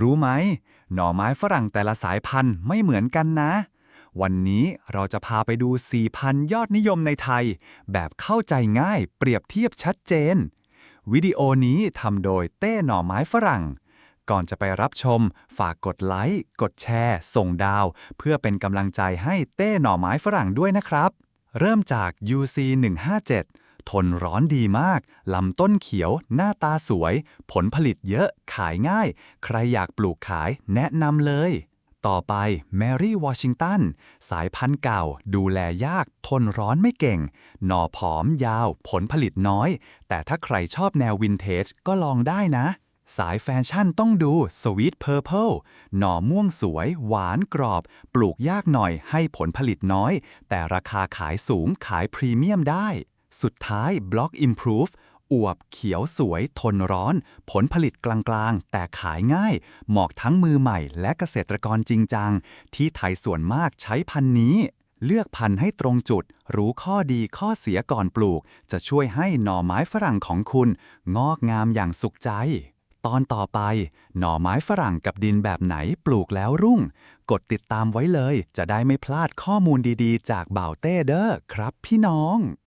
รู้ไหม หน่อไม้ฝรั่งแต่ละสายพันธุ์ไม่เหมือนกันนะ วันนี้เราจะพาไปดู4พันธุ์ยอดนิยมในไทย แบบเข้าใจง่ายเปรียบเทียบชัดเจน วิดีโอนี้ทำโดยเต้หน่อไม้ฝรั่ง ก่อนจะไปรับชม ฝากกดไลค์ กดแชร์ ส่งดาว เพื่อเป็นกำลังใจให้เต้หน่อไม้ฝรั่งด้วยนะครับ เริ่มจาก UC 157 ทนร้อนดีมาก ลำต้นเขียว หน้าตาสวย ผลผลิตเยอะ ขายง่าย ใครอยากปลูกขายแนะนำเลย ต่อไป Mary Washington สายพันธุ์เก่า ดูแลยาก ทนร้อนไม่เก่ง หน่อผอมยาว ผลผลิตน้อย แต่ถ้าใครชอบแนววินเทจก็ลองได้นะสายแฟชั่นต้องดู Sweet Purple หน่อม่วงสวย หวานกรอบ ปลูกยากหน่อยให้ผลผลิตน้อย แต่ราคาขายสูงขายพรีเมียมได้ สุดท้าย Block Improve อวบเขียวสวยทนร้อน ผลผลิตกลางๆ แต่ขายง่าย เหมาะทั้งมือใหม่และเกษตรกรจริงจัง ที่ไทยส่วนมากใช้พันธุ์นี้ เลือกพันธุ์ให้ตรงจุด รู้ข้อดีข้อเสียก่อนปลูก จะช่วยให้หน่อไม้ฝรั่งของคุณ งอกงามอย่างสุขใจ ตอนต่อไป หน่อไม้ฝรั่งกับดินแบบไหนปลูกแล้วรุ่ง กดติดตามไว้เลย จะได้ไม่พลาดข้อมูลดีๆ จากบ่าวเต้เด้อครับพี่น้อง